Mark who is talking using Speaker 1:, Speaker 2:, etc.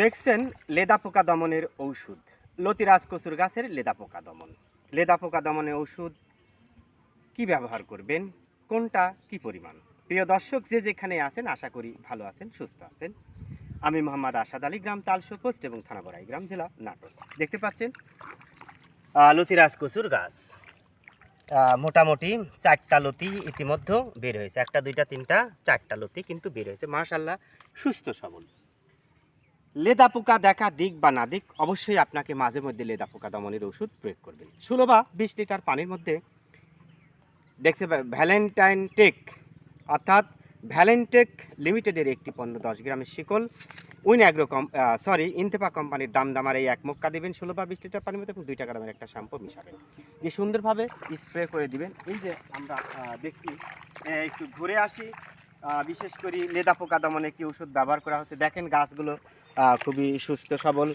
Speaker 1: দেখছেন লেদা পোকা দমনের ঔষধ। লতিরাজ কচুর গাছের লেদা পোকা দমন। লেদা পোকা দমনের ঔষধ কি ব্যবহার করবেন? কোনটা? কি পরিমাণ? প্রিয় দর্শক, যে যেখানে আছেন, আশা করি ভালো আছেন, সুস্থ আছেন। আমি মোহাম্মদ আসাদ আলী, গ্রাম তালশো পোস্ট এবং থানাবড়াই গ্রাম, জেলা নাটক দেখতে পাচ্ছেন? লতিরাজ কচুর গাছ। মোটামুটি চারটা লতি ইতিমধ্যে বের হয়েছে। একটা, দুইটা, তিনটা, চারটা লতি কিন্তু বের হয়েছে। মাশাল্লাহ সুস্থ সবল। লেদা পোকা দেখা দিক বা না দিক, অবশ্যই আপনাকে মাঝে মধ্যে লেদা পোকা দমনের ওষুধ প্রয়োগ করবেন। ষোলো বা বিশ লিটার পানির মধ্যে দেখতে ভ্যালেন্টাইন টেক অর্থাৎ ভ্যালেন্টেক লিমিটেডের একটি পণ্য, দশ গ্রামের শিকল, উইন অ্যাগ্রো কম সরি ইন্তেপা কোম্পানির দাম দামার এই এক মক্কা দেবেন, ষোলো বা বিশ লিটার পানির মধ্যে এবং দুই টাকা দামের একটা শ্যাম্পু মিশাবেন। দিয়ে সুন্দরভাবে স্প্রে করে দিবেন। এই যে আমরা দেখি একটু ঘুরে আসি। বিশেষ করে লেদা পোকা দমনে কি ওষুধ ব্যবহার করা হচ্ছে? দেখেন গাছগুলো খুবই সুস্থ সবল।